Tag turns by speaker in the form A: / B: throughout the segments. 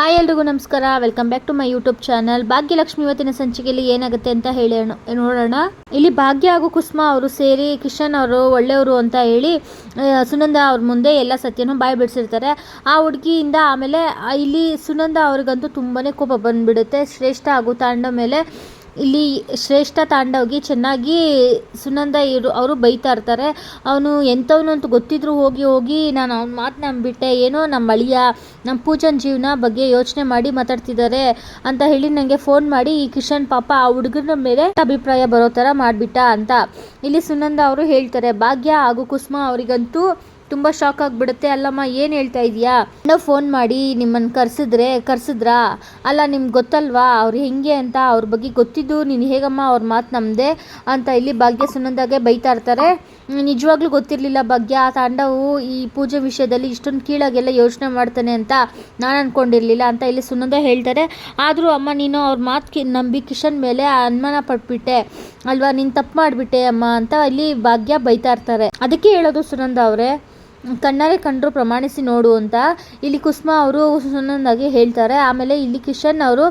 A: Hi ಎಲ್ರಿಗೂ ನಮಸ್ಕಾರ. Welcome back to my YouTube channel Bhagyalakshmi ಇವತ್ತಿನ ಸಂಚಿಕೆಯಲ್ಲಿ ಏನಾಗುತ್ತೆ ಅಂತ ಹೇಳಿ ನೋಡೋಣ. ಇಲ್ಲಿ ಭಾಗ್ಯ ಹಾಗೂ ಕುಸುಮ ಅವರು ಸೇರಿ ಕಿಶನ್ ಅವರು, ಒಳ್ಳೆಯವರು ಅಂತ ಹೇಳಿ ಸುನಂದ ಅವ್ರ ಮುಂದೆ ಎಲ್ಲ ಸತ್ಯನೂ ಬಾಯಿ ಬಿಡಿಸಿರ್ತಾರೆ. ಆ ಹುಡುಗಿಯಿಂದ ಆಮೇಲೆ ಇಲ್ಲಿ ಸುನಂದ ಅವ್ರಿಗಂತೂ ತುಂಬಾ ಕೋಪ ಬಂದುಬಿಡುತ್ತೆ. ಶ್ರೇಷ್ಠ ಹಾಗೂ ತಾಂಡ ಮೇಲೆ ಇಲ್ಲಿ ಶ್ರೇಷ್ಠ ತಾಂಡವ್ಗೆ ಚೆನ್ನಾಗಿ ಸುನಂದ ಇರು ಅವರು ಬೈತಾ ಇರ್ತಾರೆ. ಅವನು ಎಂಥವನು ಅಂತ ಗೊತ್ತಿದ್ರು ಹೋಗಿ ಹೋಗಿ ನಾನು ಅವ್ನ ಮಾತು ನಂಬಿಟ್ಟೆ. ಏನೋ ನಮ್ಮ ಅಳಿಯ ನಮ್ಮ ಪೂಜನ್ ಜೀವನ ಬಗ್ಗೆ ಯೋಚನೆ ಮಾಡಿ ಮಾತಾಡ್ತಿದ್ದಾರೆ ಅಂತ ಹೇಳಿ ನನಗೆ ಫೋನ್ ಮಾಡಿ, ಈ ಕಿಶನ್ ಪಾಪ ಆ ಹುಡುಗನ ಮೇಲೆ ಅಭಿಪ್ರಾಯ ಬರೋ ಥರ ಮಾಡಿಬಿಟ್ಟ ಅಂತ. ಇಲ್ಲಿ ಸುನಂದ ಅವರು ಹೇಳ್ತಾರೆ, ಭಾಗ್ಯ ಹಾಗೂ ಕುಸುಮ ಅವರಿಗಂತೂ ತುಂಬ ಶಾಕ್ ಆಗಿಬಿಡುತ್ತೆ. ಅಲ್ಲಮ್ಮ, ಏನು ಹೇಳ್ತಾ ಇದೀಯಾ? ನಾವು ಫೋನ್ ಮಾಡಿ ನಿಮ್ಮನ್ನು ಕರೆಸಿದ್ರೆ, ಕರೆಸಿದ್ರಾ? ಅಲ್ಲ, ನಿಮ್ಗೆ ಗೊತ್ತಲ್ವಾ? ಅವ್ರು ಹೆಂಗೆ ಅಂತ, ಅವ್ರ ಬಗ್ಗೆ ಗೊತ್ತಿದ್ದು ನೀನು ಹೇಗಮ್ಮ ಅವ್ರ ಮಾತು ನಮ್ಮದೆ ಅಂತ ಇಲ್ಲಿ ಭಾಗ್ಯ ಸುನಂದಾಗೆ ಬೈತಾ ಇರ್ತಾರೆ. ನಿಜವಾಗ್ಲೂ ಗೊತ್ತಿರಲಿಲ್ಲ ಭಾಗ್ಯ ತಾಂಡವು ಈ ಪೂಜೆ ವಿಷಯದಲ್ಲಿ ಇಷ್ಟೊಂದು ಕೀಳಾಗೆಲ್ಲ ಯೋಚನೆ ಮಾಡ್ತಾನೆ ಅಂತ ನಾನು ಅಂದ್ಕೊಂಡಿರಲಿಲ್ಲ ಅಂತ ಇಲ್ಲಿ ಸುನಂದ ಹೇಳ್ತಾರೆ. ಆದರೂ ಅಮ್ಮ, ನೀನು ಅವ್ರ ಮಾತು ಕಿ, ನಂಬಿ ಕಿಶನ್ ಮೇಲೆ ಅನುಮಾನ ಪಟ್ಬಿಟ್ಟೆ. ಅಲ್ವಾ, ನೀನು ತಪ್ಪು ಮಾಡಿಬಿಟ್ಟೆ ಅಮ್ಮ ಅಂತ ಇಲ್ಲಿ ಭಾಗ್ಯ ಬೈತಾ ಇರ್ತಾರೆ. ಅದಕ್ಕೆ ಹೇಳೋದು ಸುನಂದ ಅವರೇ ಕಣ್ಣಾರೆ ಕಂಡರು ಪ್ರಮಾಣಿಸಿ ನೋಡು ಅಂತ. ಇಲ್ಲಿ ಕುಸುಮ ಅವರು ಸುನಂದಾಗೆ ಹೇಳ್ತಾರೆ. ಆಮೇಲೆ ಇಲ್ಲಿ ಕಿಶನ್ ಅವರು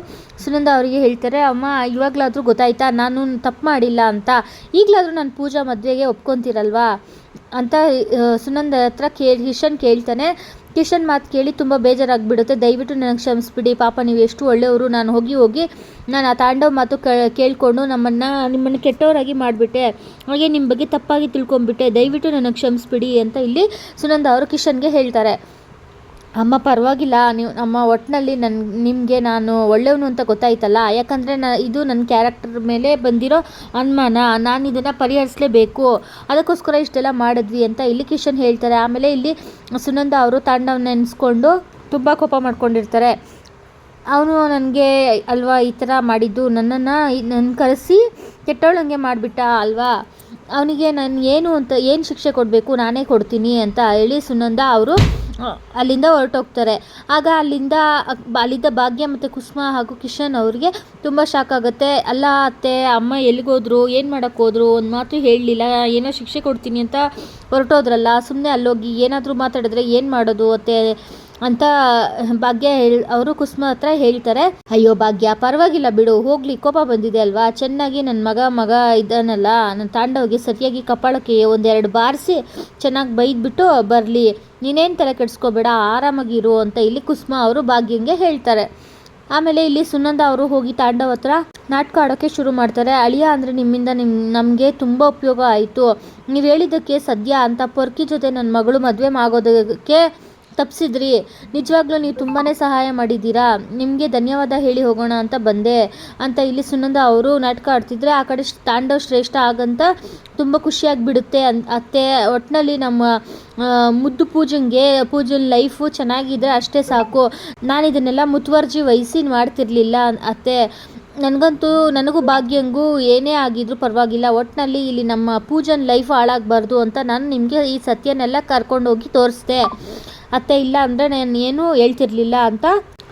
A: ಸುನಂದ ಅವರಿಗೆ ಹೇಳ್ತಾರೆ, ಅಮ್ಮ, ಇವಾಗಲಾದರೂ ಗೊತ್ತಾಯ್ತಾ? ನಾನು ತಪ್ಪು ಮಾಡಿಲ್ಲ ಅಂತ. ಈಗಲಾದರೂ ನಾನು ಪೂಜಾ ಮದುವೆಗೆ ಒಪ್ಕೊತೀರಲ್ವಾ? ಅಂತ ಸುನಂದ ಹತ್ರ ಕೇಳಿ, ಕಿಶನ್ ಕೇಳ್ತಾನೆ. ಕಿಶನ್ ಮಾತು ಕೇಳಿ ತುಂಬ ಬೇಜಾರಾಗಿಬಿಡುತ್ತೆ. ದಯವಿಟ್ಟು ನನಗೆ ಕ್ಷಮಿಸ್ಬಿಡಿ. ಪಾಪ ನೀವು ಎಷ್ಟು ಒಳ್ಳೆಯವರು, ನಾನು ಹೋಗಿ ಹೋಗಿ ನಾನು ಆ ತಾಂಡವ ಮಾತು ಕೇಳಿಕೊಂಡು ನಮ್ಮನ್ನು, ನಿಮ್ಮನ್ನು ಕೆಟ್ಟವರಾಗಿ ಮಾಡಿಬಿಟ್ಟೆ. ಹಾಗೆ ನಿಮ್ಮ ಬಗ್ಗೆ ತಪ್ಪಾಗಿ ತಿಳ್ಕೊಂಬಿಟ್ಟೆ ದಯವಿಟ್ಟು ನನಗೆ ಕ್ಷಮಿಸ್ಬಿಡಿ ಅಂತ ಇಲ್ಲಿ ಸುನಂದ ಅವರು ಕಿಶನ್ಗೆ ಹೇಳ್ತಾರೆ. ಅಮ್ಮ ಪರವಾಗಿಲ್ಲ, ನೀವು ನಮ್ಮ ಒಟ್ಟಿನಲ್ಲಿ ನನ್ನ ನಿಮಗೆ ನಾನು ಒಳ್ಳೆಯವನು ಅಂತ ಗೊತ್ತಾಯ್ತಲ್ಲ? ಯಾಕಂದರೆ ನ, ಇದು ನನ್ನ ಕ್ಯಾರೆಕ್ಟರ್ ಮೇಲೆ ಬಂದಿರೋ ಅನುಮಾನ. ನಾನು ಇದನ್ನು ಪರಿಹರಿಸಲೇಬೇಕು. ಅದಕ್ಕೋಸ್ಕರ ಇಷ್ಟೆಲ್ಲ ಮಾಡಿದ್ವಿ ಅಂತ ಇಲ್ಲಿ ಕಿಶನ್ ಹೇಳ್ತಾರೆ. ಆಮೇಲೆ ಇಲ್ಲಿ ಸುನಂದ ಅವರು ತಾಂಡವ್ ನೆನೆಸ್ಕೊಂಡು ತುಂಬ ಕೋಪ ಮಾಡ್ಕೊಂಡಿರ್ತಾರೆ. ಅವನು ನನಗೆ, ಅಲ್ವಾ ಈ ಥರ ಮಾಡಿದ್ದು? ನನ್ನನ್ನು ನನ್ನ ಕರೆಸಿ ಕೆಟ್ಟವಳಂಗೆ ಮಾಡಿಬಿಟ್ಟ ಅಲ್ವಾ? ಅವನಿಗೆ ನಾನು, ಏನು ಅಂತ, ಏನು ಶಿಕ್ಷೆ ಕೊಡಬೇಕು? ನಾನೇ ಕೊಡ್ತೀನಿ ಅಂತ ಹೇಳಿ ಸುನಂದ ಅವರು ಅಲ್ಲಿಂದ ಹೊರಟೋಗ್ತಾರೆ. ಆಗ ಅಲ್ಲಿಂದ, ಅಲ್ಲಿದ್ದ ಭಾಗ್ಯ ಮತ್ತು ಕುಸುಮ ಹಾಗೂ ಕಿಶನ್ ಅವ್ರಿಗೆ ತುಂಬ ಶಾಕ್ ಆಗುತ್ತೆ. ಅಲ್ಲ ಅತ್ತೆ, ಅಮ್ಮ ಎಲ್ಲಿಗೋದ್ರು ಏನು ಮಾಡೋಕ್ಕೆ ಹೋದ್ರು, ಒಂದು ಮಾತು ಹೇಳಲಿಲ್ಲ, ಏನೋ ಶಿಕ್ಷೆ ಕೊಡ್ತೀನಿ ಅಂತ ಹೊರಟೋದ್ರಲ್ಲ ಸುಮ್ಮನೆ ಅಲ್ಲೋಗಿ ಏನಾದರೂ ಮಾತಾಡಿದ್ರೆ ಏನು ಮಾಡೋದು ಅತ್ತೆ? ಅಂತ ಭಾಗ್ಯ ಹೇಳ್, ಅವರು ಕುಸುಮ ಹತ್ರ ಹೇಳ್ತಾರೆ, ಅಯ್ಯೋ ಭಾಗ್ಯ, ಪರವಾಗಿಲ್ಲ ಬಿಡು, ಹೋಗ್ಲಿ, ಕೋಪ ಬಂದಿದೆ ಅಲ್ವಾ? ಚೆನ್ನಾಗಿ ನನ್ನ ಮಗ ಮಗ ಇದ್ದಾನಲ್ಲ ನನ್ನ ತಾಂಡವಿಗೆ ಸರಿಯಾಗಿ ಕಪಾಳಕ್ಕೆ ಒಂದೆರಡು ಬಾರಿಸಿ ಚೆನ್ನಾಗಿ ಬೈದ್ಬಿಟ್ಟು ಬರಲಿ, ನೀನೇನು ತಲೆ ಕೆಡಿಸ್ಕೋಬೇಡ, ಆರಾಮಾಗಿರು ಅಂತ ಇಲ್ಲಿ ಕುಸುಮ ಅವರು ಭಾಗ್ಯಂಗೆ ಹೇಳ್ತಾರೆ. ಆಮೇಲೆ ಇಲ್ಲಿ ಸುನಂದ ಅವರು ಹೋಗಿ ತಾಂಡವ ಹತ್ರ ನಾಟಕ ಆಡೋಕ್ಕೆ ಶುರು ಮಾಡ್ತಾರೆ. ಅಳಿಯ ಅಂದರೆ ನಿಮ್ಮಿಂದ ನಿಮ್ಮ ನಮಗೆ ತುಂಬ ಉಪಯೋಗ ಆಯಿತು. ನೀವು ಹೇಳಿದ್ದಕ್ಕೆ ಸದ್ಯ ಅಂತ ಪೊರ್ಕಿ ಜೊತೆ ನನ್ನ ಮಗಳು ಮದುವೆ ಆಗೋದಕ್ಕೆ ತಪ್ಪಿಸಿದ್ರಿ ನಿಜವಾಗ್ಲೂ ನೀವು ತುಂಬಾ ಸಹಾಯ ಮಾಡಿದ್ದೀರಾ. ನಿಮಗೆ ಧನ್ಯವಾದ ಹೇಳಿ ಹೋಗೋಣ ಅಂತ ಬಂದೆ. ಅಂತ ಇಲ್ಲಿ ಸುನಂದ ಅವರು ನಾಟಕ ಆಡ್ತಿದ್ರೆ ಆ ಕಡೆ ತಾಂಡವ್ ಶ್ರೇಷ್ಠ ಆಗಂತ ತುಂಬ ಖುಷಿಯಾಗಿ ಬಿಡುತ್ತೆ ಅನ್, ಅತ್ತೆ. ಒಟ್ಟಿನಲ್ಲಿ ನಮ್ಮ ಮುದ್ದು ಪೂಜನ್ಗೆ, ಪೂಜನ್ ಲೈಫು ಚೆನ್ನಾಗಿದ್ರೆ ಅಷ್ಟೇ ಸಾಕು. ನಾನು ಇದನ್ನೆಲ್ಲ ಮುತುವರ್ಜಿ ವಹಿಸಿ ಮಾಡ್ತಿರ್ಲಿಲ್ಲ ಅತ್ತೆ. ನನಗಂತೂ ನನಗೂ ಭಾಗ್ಯಂಗೂ ಏನೇ ಆಗಿದ್ರೂ ಪರವಾಗಿಲ್ಲ. ಒಟ್ಟಿನಲ್ಲಿ ಇಲ್ಲಿ ನಮ್ಮ ಪೂಜನ್ ಲೈಫ್ ಹಾಳಾಗಬಾರ್ದು ಅಂತ ನಾನು ನಿಮಗೆ ಈ ಸತ್ಯನೆಲ್ಲ ಕರ್ಕೊಂಡೋಗಿ ತೋರಿಸ್ದೆ. ಅತ್ತೆ ಇಲ್ಲ ಅಂದರೆ ನಾನು ಏನೂ ಹೇಳ್ತಿರ್ಲಿಲ್ಲ ಅಂತ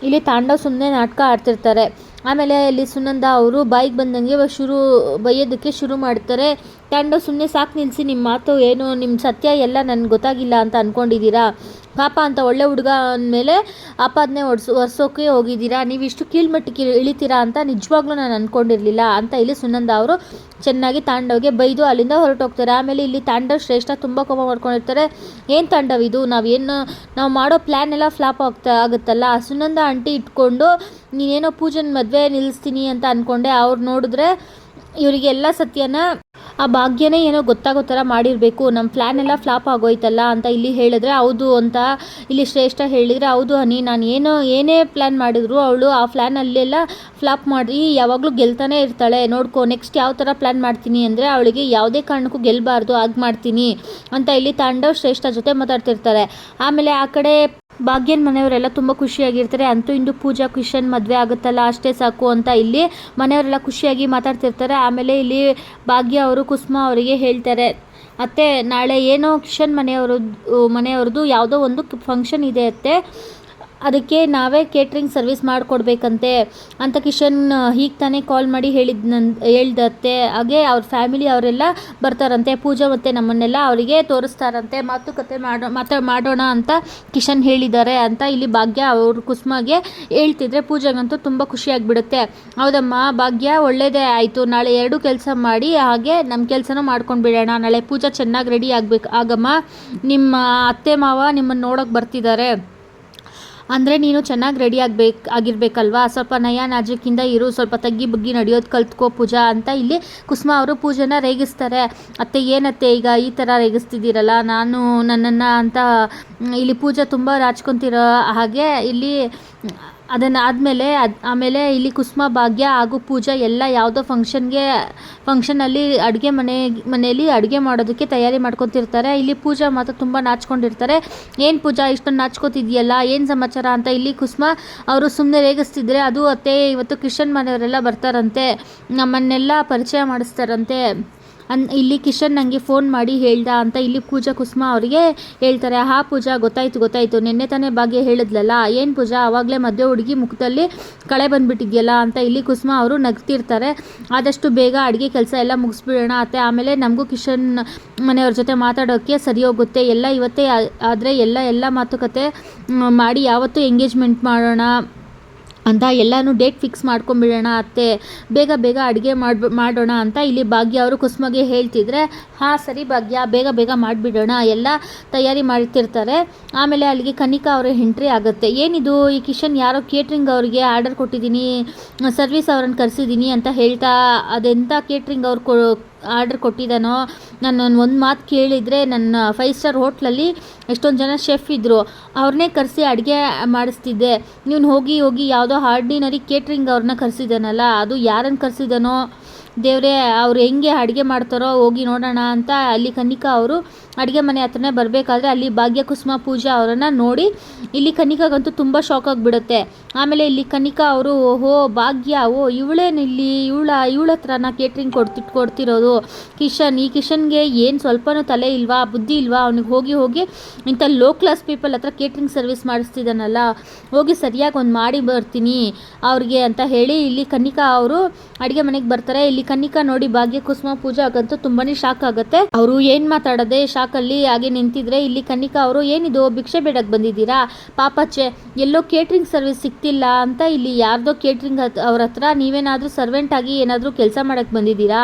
A: ಇಲ್ಲಿ ತಾಂಡವ್ ಸುಮ್ಮನೆ ನಾಟಕ ಆಡ್ತಿರ್ತಾರೆ. ಆಮೇಲೆ ಇಲ್ಲಿ ಸುನಂದ ಅವರು ಬಾಯಿಗೆ ಬಂದಂಗೆ ಶುರು ಬೈಯೋದಕ್ಕೆ ಶುರು ಮಾಡ್ತಾರೆ. ತಾಂಡವ್ ಸುಮ್ಮನೆ ಸಾಕು ನಿಲ್ಲಿಸಿ ನಿಮ್ಮ ಮಾತು ಏನು ನಿಮ್ಮ ಸತ್ಯ ಎಲ್ಲ ನನಗೆ ಗೊತ್ತಾಗಿಲ್ಲ ಅಂತ ಅಂದ್ಕೊಂಡಿದ್ದೀರಾ ಪಾಪ ಅಂತ ಒಳ್ಳೆ ಹುಡುಗ ಅಂದಮೇಲೆ ಆಪಾದನೆ ಒಡ್ಸು, ಒರ್ಸೋಕೆ ಹೋಗಿದ್ದೀರಾ? ನೀವು ಇಷ್ಟು ಕೀಳ್ಮಟ್ಟಕ್ಕೆ ಇಳಿತೀರಾ ಅಂತ ನಿಜವಾಗ್ಲೂ ನಾನು ಅಂದ್ಕೊಂಡಿರಲಿಲ್ಲ ಅಂತ ಇಲ್ಲಿ ಸುನಂದ ಅವರು ಚೆನ್ನಾಗಿ ತಾಂಡವ್ಗೆ ಬೈದು ಅಲ್ಲಿಂದ ಹೊರಟೋಗ್ತಾರೆ. ಆಮೇಲೆ ಇಲ್ಲಿ ತಾಂಡವ್ ಶ್ರೇಷ್ಠ ತುಂಬ ಕೋಪ ಮಾಡ್ಕೊಂಡಿರ್ತಾರೆ. ಏನು ತಾಂಡವ್ ಇದು? ನಾವೇನು ನಾವು ಮಾಡೋ ಪ್ಲ್ಯಾನ್ ಎಲ್ಲ ಫ್ಲಾಪ್ ಆಗ್ತಾ ಆಗುತ್ತಲ್ಲ? ಸುನಂದ ಆಂಟಿ ಇಟ್ಕೊಂಡು ನೀನೇನೋ ಪೂಜನ್ ಮದುವೆ ನಿಲ್ಲಿಸ್ತೀನಿ ಅಂತ ಅಂದ್ಕೊಂಡೆ ಅವ್ರು ನೋಡಿದ್ರೆ ಇವರಿಗೆಲ್ಲ ಸತ್ಯನ, ಆ ಭಾಗ್ಯನೇ ಏನೋ ಗೊತ್ತಾಗೋ ಥರ ಮಾಡಿರಬೇಕು. ನಮ್ಮ ಪ್ಲ್ಯಾನ್ ಎಲ್ಲ ಫ್ಲಾಪ್ ಆಗೋಯ್ತಲ್ಲ ಅಂತ ಇಲ್ಲಿ ಹೇಳಿದ್ರೆ, ಹೌದು ಅಂತ ಇಲ್ಲಿ ಶ್ರೇಷ್ಠ ಹೇಳಿದರೆ, ಹೌದು ಹನಿ, ನಾನು ಏನೋ, ಏನೇ ಪ್ಲ್ಯಾನ್ ಮಾಡಿದ್ರು ಅವಳು ಆ ಪ್ಲ್ಯಾನಲ್ಲೆಲ್ಲ ಫ್ಲಾಪ್ ಮಾಡಿ ಯಾವಾಗಲೂ ಗೆಲ್ತಾನೆ ಇರ್ತಾಳೆ. ನೋಡ್ಕೊ ನೆಕ್ಸ್ಟ್ ಯಾವ ಥರ ಪ್ಲ್ಯಾನ್ ಮಾಡ್ತೀನಿ ಅಂದರೆ, ಅವಳಿಗೆ ಯಾವುದೇ ಕಾರಣಕ್ಕೂ ಗೆಲ್ಲಬಾರ್ದು ಹಾಗೆ ಮಾಡ್ತೀನಿ ಅಂತ ಇಲ್ಲಿ ತಾಂಡವ್ ಶ್ರೇಷ್ಠ ಜೊತೆ ಮಾತಾಡ್ತಿರ್ತಾರೆ. ಆಮೇಲೆ ಆ ಕಡೆ ಭಾಗ್ಯನ್ ಮನೆಯವರೆಲ್ಲ ತುಂಬ ಖುಷಿಯಾಗಿರ್ತಾರೆ. ಅಂತೂ ಇಂದು ಪೂಜಾ ಕ್ರಿಶನ್ ಮದುವೆ ಆಗುತ್ತಲ್ಲ, ಅಷ್ಟೇ ಸಾಕು ಅಂತ ಇಲ್ಲಿ ಮನೆಯವರೆಲ್ಲ ಖುಷಿಯಾಗಿ ಮಾತಾಡ್ತಿರ್ತಾರೆ. ಆಮೇಲೆ ಇಲ್ಲಿ ಭಾಗ್ಯ ಅವರು, ಕುಸುಮ ಅವರಿಗೆ ಹೇಳ್ತಾರೆ, ಅತ್ತೆ, ನಾಳೆ ಏನೋ ಕಿಶನ್ ಮನೆಯವರು ಮನೆಯವ್ರದ್ದು ಯಾವುದೋ ಒಂದು ಫಂಕ್ಷನ್ ಇದೆ ಅತ್ತೆ. ಅದಕ್ಕೆ ನಾವೇ ಕೇಟ್ರಿಂಗ್ ಸರ್ವಿಸ್ ಮಾಡಿಕೊಡ್ಬೇಕಂತೆ ಅಂತ ಕಿಶನ್ ಹೀಗೆ ತಾನೇ ಕಾಲ್ ಮಾಡಿ ಹೇಳಿದ್ನನ್ ಹೇಳ್ದತ್ತೆ. ಹಾಗೆ ಅವ್ರ ಫ್ಯಾಮಿಲಿ ಅವರೆಲ್ಲ ಬರ್ತಾರಂತೆ, ಪೂಜಾ ಮತ್ತು ನಮ್ಮನ್ನೆಲ್ಲ ಅವರಿಗೆ ತೋರಿಸ್ತಾರಂತೆ. ಮಾತುಕತೆ ಮಾಡೋ, ಮಾತಾ, ಮಾಡೋಣ ಅಂತ ಕಿಶನ್ ಹೇಳಿದ್ದಾರೆ ಅಂತ ಇಲ್ಲಿ ಭಾಗ್ಯ ಅವ್ರ ಕುಸುಮಗೆ ಹೇಳ್ತಿದ್ರೆ ಪೂಜೆಗಂತೂ ತುಂಬ ಖುಷಿಯಾಗಿಬಿಡುತ್ತೆ ಹೌದಮ್ಮ, ಭಾಗ್ಯ ಒಳ್ಳೆಯದೇ ಆಯಿತು. ನಾಳೆ ಎರಡು ಕೆಲಸ ಮಾಡಿ ಹಾಗೆ ನಮ್ಮ ಕೆಲಸನೂ ಮಾಡ್ಕೊಂಡು ಬಿಡೋಣ. ನಾಳೆ ಪೂಜಾ ಚೆನ್ನಾಗಿ ರೆಡಿ ಆಗಬೇಕು, ಆಗಮ್ಮ. ನಿಮ್ಮ ಅತ್ತೆ ಮಾವ ನಿಮ್ಮನ್ನು ನೋಡೋಕೆ ಬರ್ತಿದ್ದಾರೆ. ಅಂದರೆ ನೀನು ಚೆನ್ನಾಗಿ ರೆಡಿ ಆಗಬೇಕು, ಆಗಿರಬೇಕಲ್ವಾ? ಸ್ವಲ್ಪ ನಯ ನಾಜಕ್ಕಿಂದ ಇರು, ಸ್ವಲ್ಪ ತಗ್ಗಿ ಬುಗ್ಗಿ ನಡೆಯೋದು ಕಲ್ತ್ಕೋ ಪೂಜಾ ಅಂತ ಇಲ್ಲಿ ಕುಸುಮ ಅವರು ಪೂಜೆನ ರೇಗಿಸ್ತಾರೆ. ಅತ್ತೆ, ಏನತ್ತೆ ಈಗ ಈ ಥರ ರೇಗಿಸ್ತಿದ್ದೀರಲ್ಲ? ನಾನು ನನ್ನನ್ನು ಅಂತ, ಇಲ್ಲಿ ಪೂಜಾ ತುಂಬ ರಾಚ್ಕೊತಿರೋ ಹಾಗೆ ಇಲ್ಲಿ ಅದನ್ನು ಆದಮೇಲೆ ಅದು, ಆಮೇಲೆ ಇಲ್ಲಿ ಕುಸುಮ ಭಾಗ್ಯ ಹಾಗೂ ಪೂಜಾ ಎಲ್ಲ ಯಾವುದೋ ಫಂಕ್ಷನ್ಗೆ ಫಂಕ್ಷನಲ್ಲಿ ಅಡುಗೆ ಮನೆ, ಮನೆಯಲ್ಲಿ ಅಡುಗೆ ಮಾಡೋದಕ್ಕೆ ತಯಾರಿ ಮಾಡ್ಕೊತಿರ್ತಾರೆ. ಇಲ್ಲಿ ಪೂಜಾ ಮಾತ್ರ ತುಂಬ ನಾಚ್ಕೊಂಡಿರ್ತಾರೆ. ಏನು ಪೂಜಾ, ಇಷ್ಟೊಂದು ನಾಚ್ಕೋತಿದ್ಯಲ್ಲ, ಏನು ಸಮಾಚಾರ ಅಂತ ಇಲ್ಲಿ ಕುಸುಮ ಅವರು ಸುಮ್ಮನೆ ರೇಗಿಸ್ತಿದ್ರೆ ಅದು ಅತ್ತೆ, ಇವತ್ತು ಕ್ರಿಶ್ಚನ್ ಮನೆಯವರೆಲ್ಲ ಬರ್ತಾರಂತೆ. ನಮ್ಮನ್ನೆಲ್ಲ ಪರಿಚಯ ಮಾಡಿಸ್ತಾರಂತೆ. ಅನ್ ಇಲ್ಲಿ ಕಿಶನ್ ನನಗೆ ಫೋನ್ ಮಾಡಿ ಹೇಳ್ದ ಅಂತ ಇಲ್ಲಿ ಪೂಜಾ ಕುಸುಮ ಅವರಿಗೆ ಹೇಳ್ತಾರೆ, ಹಾ ಪೂಜಾ, ಗೊತ್ತಾಯ್ತು ಗೊತ್ತಾಯ್ತು. ನಿನ್ನೆ ತಾನೇ ಭಾಗ್ಯ ಹೇಳಿದ್ಲಲ್ಲ, ಏನು ಪೂಜಾ ಆವಾಗಲೇ ಮದುವೆ ಹುಡುಗಿ ಮುಖದಲ್ಲಿ ಕಳೆ ಬಂದುಬಿಟ್ಟಿದ್ಯಲ್ಲ ಅಂತ ಇಲ್ಲಿ ಕುಸುಮ ಅವರು ನಗ್ತಿರ್ತಾರೆ. ಆದಷ್ಟು ಬೇಗ ಅಡುಗೆ ಕೆಲಸ ಎಲ್ಲ ಮುಗಿಸ್ಬಿಡೋಣ ಅತ್ತೆ. ಆಮೇಲೆ ನಮಗೂ ಕಿಶನ್ ಮನೆಯವ್ರ ಜೊತೆ ಮಾತಾಡೋಕ್ಕೆ ಸರಿ ಹೋಗುತ್ತೆ. ಎಲ್ಲ ಇವತ್ತೇ ಆದರೆ ಎಲ್ಲ ಎಲ್ಲ ಮಾತುಕತೆ ಮಾಡಿ ಯಾವತ್ತೂ ಎಂಗೇಜ್ಮೆಂಟ್ ಮಾಡೋಣ. ಅಂತ ಎಲ್ಲನೂ ಡೇಟ್ ಫಿಕ್ಸ್ ಮಾಡ್ಕೊಂಬಿಡೋಣ ಅತ್ತೆ, ಬೇಗ ಬೇಗ ಅಡುಗೆ ಮಾಡಿ ಮಾಡೋಣ ಅಂತ ಇಲ್ಲಿ ಭಾಗ್ಯ ಅವರು ಕುಸುಮಗೆ ಹೇಳ್ತಿದ್ರೆ, ಹಾಂ ಸರಿ ಭಾಗ್ಯ, ಬೇಗ ಬೇಗ ಮಾಡಿಬಿಡೋಣ. ಎಲ್ಲ ತಯಾರಿ ಮಾಡ್ತಿರ್ತಾರೆ. ಆಮೇಲೆ ಅಲ್ಲಿಗೆ ಕನಿಕಾ ಅವರ ಎಂಟ್ರಿ ಆಗುತ್ತೆ. ಏನಿದು, ಈ ಕಿಶನ್ ಯಾರೋ ಕೇಟ್ರಿಂಗ್ ಅವರಿಗೆ ಆರ್ಡರ್ ಕೊಟ್ಟಿದ್ದೀನಿ ಸರ್ವಿಸ್ ಅವ್ರನ್ನ ಕರೆಸಿದ್ದೀನಿ ಅಂತ ಹೇಳ್ತಾ ಅದೆಂಥ ಕೇಟ್ರಿಂಗ್ ಅವ್ರು ಕೊ ಆರ್ಡರ್ ಕೊಟ್ಟಿದ್ದಾನೋ? ನಾನು ಒಂದು ಮಾತು ಕೇಳಿದರೆ ನನ್ನ ಫೈವ್ ಸ್ಟಾರ್ ಹೋಟ್ಲಲ್ಲಿ ಎಷ್ಟೊಂದು ಜನ ಶೆಫ್ ಇದ್ದರು ಅವ್ರನ್ನೇ ಕರೆಸಿ ಅಡುಗೆ ಮಾಡಿಸ್ತಿದ್ದೆ. ನೀವು ಹೋಗಿ ಹೋಗಿ ಯಾವುದೋ ಆರ್ಡಿನರಿ ಕೇಟ್ರಿಂಗ್ ಅವ್ರನ್ನ ಕರೆಸಿದ್ದಾನಲ್ಲ ಅದು ಯಾರನ್ನು ಕರೆಸಿದ್ದಾನೋ ದೇವರೇ, ಅವ್ರು ಹೆಂಗೆ ಅಡುಗೆ ಮಾಡ್ತಾರೋ ಹೋಗಿ ನೋಡೋಣ ಅಂತ ಅಲ್ಲಿ ಕನಿಕಾ ಅವರು ಅಡುಗೆ ಮನೆ ಹತ್ರನೇ ಬರಬೇಕಾದ್ರೆ ಅಲ್ಲಿ ಭಾಗ್ಯ ಕುಸುಮ ಪೂಜಾ ಅವರನ್ನು ನೋಡಿ ಇಲ್ಲಿ ಕನಿಕಾಗಂತೂ ತುಂಬ ಶಾಕ್ ಆಗಿಬಿಡುತ್ತೆ. ಆಮೇಲೆ ಇಲ್ಲಿ ಕನಿಕಾ ಅವರು, ಓಹೋ, ಭಾಗ್ಯ, ಓ, ಇವಳೇನು ಇಲ್ಲಿ? ಇವಳ ಇವಳ ಹತ್ರನ ಕೇಟ್ರಿಂಗ್ ಕೊಡ್ತಿಟ್ ಕೊಡ್ತಿರೋದು? ಕಿಶನ್, ಈ ಕಿಶನ್ಗೆ ಏನು ಸ್ವಲ್ಪನೂ ತಲೆ ಇಲ್ವಾ, ಬುದ್ಧಿ ಇಲ್ವಾ? ಅವ್ನಿಗೆ ಹೋಗಿ ಹೋಗಿ ಇಂಥ ಲೋ ಕ್ಲಾಸ್ ಪೀಪಲ್ ಹತ್ರ ಕೇಟ್ರಿಂಗ್ ಸರ್ವಿಸ್ ಮಾಡಿಸ್ತಿದ್ದಾನಲ್ಲ ಹೋಗಿ ಸರಿಯಾಗಿ ಒಂದು ಮಾಡಿ ಬರ್ತೀನಿ ಅವ್ರಿಗೆ ಅಂತ ಹೇಳಿ ಇಲ್ಲಿ ಕನಿಕಾ ಅವರು ಅಡುಗೆ ಮನೆಗೆ ಬರ್ತಾರೆ. ಇಲ್ಲಿ ಕನಿಕಾ ನೋಡಿ ಭಾಗ್ಯ ಕುಸುಮ ಪೂಜಾ ಆಗಂತೂ ತುಂಬಾನೇ ಶಾಕ್ ಆಗುತ್ತೆ. ಅವರು ಏನ್ ಮಾತಾಡದೆ ಶಾಕಲ್ಲಿ ಹಾಗೆ ನಿಂತಿದ್ರೆ ಇಲ್ಲಿ ಕನ್ನಿಕಾ ಅವರು, ಏನಿದು, ಭಿಕ್ಷೆ ಬೇಡಕ್ಕೆ ಬಂದಿದ್ದೀರಾ? ಪಾಪಚ್ಚೆ ಎಲ್ಲೋ ಕೇಟ್ರಿಂಗ್ ಸರ್ವಿಸ್ ಸಿಕ್ತಿಲ್ಲ ಅಂತ ಇಲ್ಲಿ ಯಾರ್ದೋ ಕೇಟ್ರಿಂಗ್ ಅವ್ರ ಹತ್ರ ನೀವೇನಾದರೂ ಸರ್ವೆಂಟ್ ಆಗಿ ಏನಾದರೂ ಕೆಲಸ ಮಾಡಕ್ಕೆ ಬಂದಿದ್ದೀರಾ?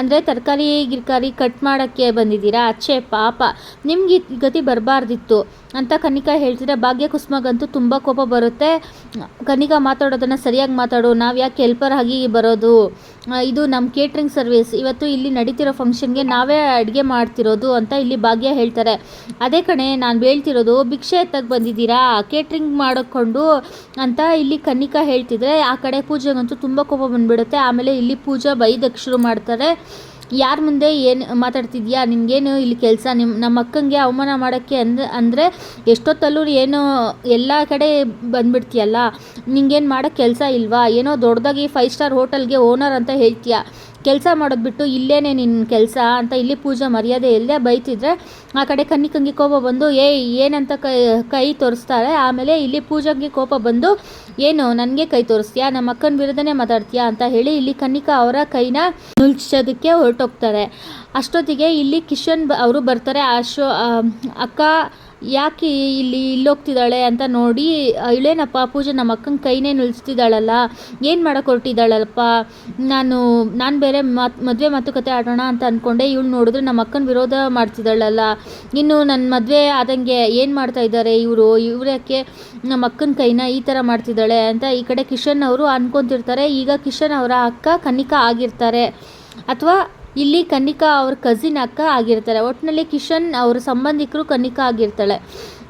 A: ಅಂದರೆ ತರಕಾರಿ, ಗಿರ್ಕಾರಿ ಕಟ್ ಮಾಡೋಕ್ಕೆ ಬಂದಿದ್ದೀರಾ? ಅಚ್ಚೆ ಪಾಪ, ನಿಮ್ಗೆ ಗತಿ ಬರಬಾರ್ದಿತ್ತು. ಅಂತ ಕನಿಕಾ ಹೇಳ್ತಿದ್ರೆ ಭಾಗ್ಯ ಕುಸುಮಗಂತೂ ತುಂಬ ಕೋಪ ಬರುತ್ತೆ. ಕನಿಕಾ ಮಾತಾಡೋದನ್ನು ಸರಿಯಾಗಿ ಮಾತಾಡು, ನಾವು ಯಾಕೆ ಹೆಲ್ಪರ್ ಆಗಿ ಬರೋದು? ಇದು ನಮ್ಮ ಕೇಟ್ರಿಂಗ್ ಸರ್ವಿಸ್ ಇವತ್ತು ಇಲ್ಲಿ ನಡೀತಿರೋ ಫಂಕ್ಷನ್ಗೆ ನಾವೇ ಅಡುಗೆ ಮಾಡ್ತಿರೋದು ಅಂತ ಇಲ್ಲಿ ಭಾಗ್ಯ ಹೇಳ್ತಾರೆ. ಅದೇ ಕಣೆ, ನಾನು ಹೇಳ್ತಿರೋದು ಭಿಕ್ಷೆ ಎತ್ತಕ್ಕೆ ಬಂದಿದ್ದೀರಾ? ಕೇಟ್ರಿಂಗ್ ಮಾಡಿಕೊಂಡು ಅಂತ ಇಲ್ಲಿ ಕನ್ನಿಕಾ ಹೇಳ್ತಿದ್ರೆ, ಆ ಕಡೆ ಪೂಜೆಗಂತೂ ತುಂಬ ಕೋಪ ಬಂದುಬಿಡುತ್ತೆ. ಆಮೇಲೆ ಇಲ್ಲಿ ಪೂಜಾ ಬೈದಕ್ಕೆ ಶುರು ಮಾಡ್ತಾರೆ. ಯಾರ ಮುಂದೆ ಏನು ಮಾತಾಡ್ತಿದ್ಯಾ? ನಿನಗೇನು ಇಲ್ಲಿ ಕೆಲಸ? ನಿಮ್ಮ ನಮ್ಮ ಅಕ್ಕಂಗೆ ಅವಮಾನ ಮಾಡೋಕ್ಕೆ ಅಂದ, ಅಂದರೆ ಎಷ್ಟೊತ್ತಲ್ಲೂ ಏನು ಎಲ್ಲ ಕಡೆ ಬಂದ್ಬಿಡ್ತೀಯಲ್ಲ? ನಿಂಗೇನು ಮಾಡೋಕ್ಕೆ ಕೆಲಸ ಇಲ್ವಾ? ಏನೋ ದೊಡ್ಡದಾಗಿ ಫೈವ್ ಸ್ಟಾರ್ ಹೋಟೆಲ್ಗೆ ಓನರ್ ಅಂತ ಹೇಳ್ತೀಯ. ಕೆಲಸ ಮಾಡೋದು ಬಿಟ್ಟು ಇಲ್ಲೇನೆ ನಿನ್ನ ಕೆಲಸ ಅಂತ ಇಲ್ಲಿ ಪೂಜಾ ಮರ್ಯಾದೆ ಇಲ್ಲದೆ ಬೈತಿದ್ರೆ ಆ ಕಡೆ ಕನ್ನಿಕಂಗೆ ಕೋಪ ಬಂದು ಏ ಏನಂತ ಕೈ ಕೈ ತೋರಿಸ್ತಾರೆ? ಆಮೇಲೆ ಇಲ್ಲಿ ಪೂಜಾಗೆ ಕೋಪ ಬಂದು, ಏನು, ನನಗೆ ಕೈ ತೋರಿಸ್ತೀಯಾ? ನಮ್ಮ ಅಕ್ಕನ ವಿರುದ್ಧನೇ ಮಾತಾಡ್ತೀಯಾ? ಅಂತ ಹೇಳಿ ಇಲ್ಲಿ ಕನ್ನಿಕಾ ಅವರ ಕೈನ ನುಲ್ಚೋದಕ್ಕೆ ಹೊರಟೋಗ್ತಾರೆ. ಅಷ್ಟೊತ್ತಿಗೆ ಇಲ್ಲಿ ಕಿಶನ್ ಅವರು ಬರ್ತಾರೆ. ಅಶೋ ಅಕ್ಕ ಯಾಕೆ ಇಲ್ಲಿ ಇಲ್ಲೋಗ್ತಿದ್ದಾಳೆ ಅಂತ ನೋಡಿ ಇಳೇನಪ್ಪ, ಪೂಜೆ ನಮ್ಮ ಅಕ್ಕನ ಕೈನೇ ನಿಲ್ಲಿಸ್ತಿದ್ದಾಳಲ್ಲ ಏನು ಮಾಡೋಕೆ ಹೊರಟಿದ್ದಾಳಲ್ಲಪ್ಪ? ನಾನು ನಾನು ಬೇರೆ ಮಾತು, ಮದುವೆ ಮಾತುಕತೆ ಆಡೋಣ ಅಂತ ಅಂದ್ಕೊಂಡೆ ಇವಳು ನೋಡಿದ್ರೆ ನಮ್ಮ ಅಕ್ಕನ ವಿರೋಧ ಮಾಡ್ತಿದ್ದಾಳಲ್ಲ. ಇನ್ನು ನನ್ನ ಮದುವೆ ಆದಂಗೆ ಏನು ಮಾಡ್ತಾ ಇದ್ದಾರೆ ಇವರು? ಯಾಕೆ ನಮ್ಮ ಅಕ್ಕನ ಕೈನ ಈ ಥರ ಮಾಡ್ತಿದ್ದಾಳೆ ಅಂತ ಈ ಕಡೆ ಕಿಶನ್ ಅವರು ಅಂದ್ಕೊತಿರ್ತಾರೆ ಈಗ ಕಿಶನ್ ಅವರ ಅಕ್ಕ ಕನಿಕಾ ಆಗಿರ್ತಾರೆ. ಅಥವಾ ಇಲ್ಲಿ ಕನ್ನಿಕಾ ಅವ್ರ ಕಸಿನ್ ಅಕ್ಕ ಆಗಿರ್ತಾರೆ. ಒಟ್ಟಿನಲ್ಲಿ ಕಿಶನ್ ಅವ್ರ ಸಂಬಂಧಿಕರು ಕನ್ನಿಕಾ ಆಗಿರ್ತಾಳೆ.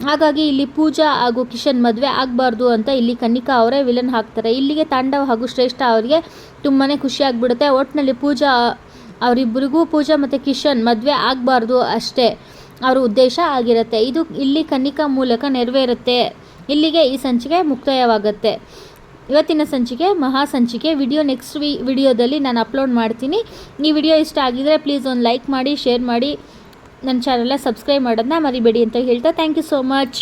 A: ಹಾಗಾಗಿ ಇಲ್ಲಿ ಪೂಜಾ ಹಾಗೂ ಕಿಶನ್ ಮದುವೆ ಆಗಬಾರ್ದು ಅಂತ ಇಲ್ಲಿ ಕನ್ನಿಕಾ ಅವರೇ ವಿಲನ್ ಹಾಕ್ತಾರೆ. ಇಲ್ಲಿಗೆ ತಾಂಡವ್ ಹಾಗೂ ಶ್ರೇಷ್ಠ ಅವರಿಗೆ ತುಂಬಾ ಖುಷಿ ಆಗಿಬಿಡುತ್ತೆ. ಒಟ್ಟಿನಲ್ಲಿ ಪೂಜಾ ಅವರಿಬ್ಬರಿಗೂ ಪೂಜಾ ಮತ್ತು ಕಿಶನ್ ಮದುವೆ ಆಗಬಾರ್ದು ಅಷ್ಟೇ ಅವರ ಉದ್ದೇಶ ಆಗಿರುತ್ತೆ. ಇದು ಇಲ್ಲಿ ಕನ್ನಿಕಾ ಮೂಲಕ ನೆರವೇರುತ್ತೆ. ಇಲ್ಲಿಗೆ ಈ ಸಂಚಿಕೆ ಮುಕ್ತಾಯವಾಗುತ್ತೆ. ಇವತ್ತಿನ ಸಂಚಿಕೆ, ಮಹಾ ಸಂಚಿಕೆ. ವಿಡಿಯೋ ನೆಕ್ಸ್ಟ್ ವಿ ವಿಡಿಯೋದಲ್ಲಿ ನಾನು ಅಪ್ಲೋಡ್ ಮಾಡ್ತೀನಿ. ಈ ವಿಡಿಯೋ ಇಷ್ಟ ಆಗಿದರೆ ಪ್ಲೀಸ್ ಒಂದು ಲೈಕ್ ಮಾಡಿ ಶೇರ್ ಮಾಡಿ. ನನ್ನ ಚಾನಲ್ನ ಸಬ್ಸ್ಕ್ರೈಬ್ ಮಾಡೋದನ್ನ ಮರಿಬೇಡಿ ಅಂತ ಹೇಳ್ತಾ ಥ್ಯಾಂಕ್ ಯು ಸೋ ಮಚ್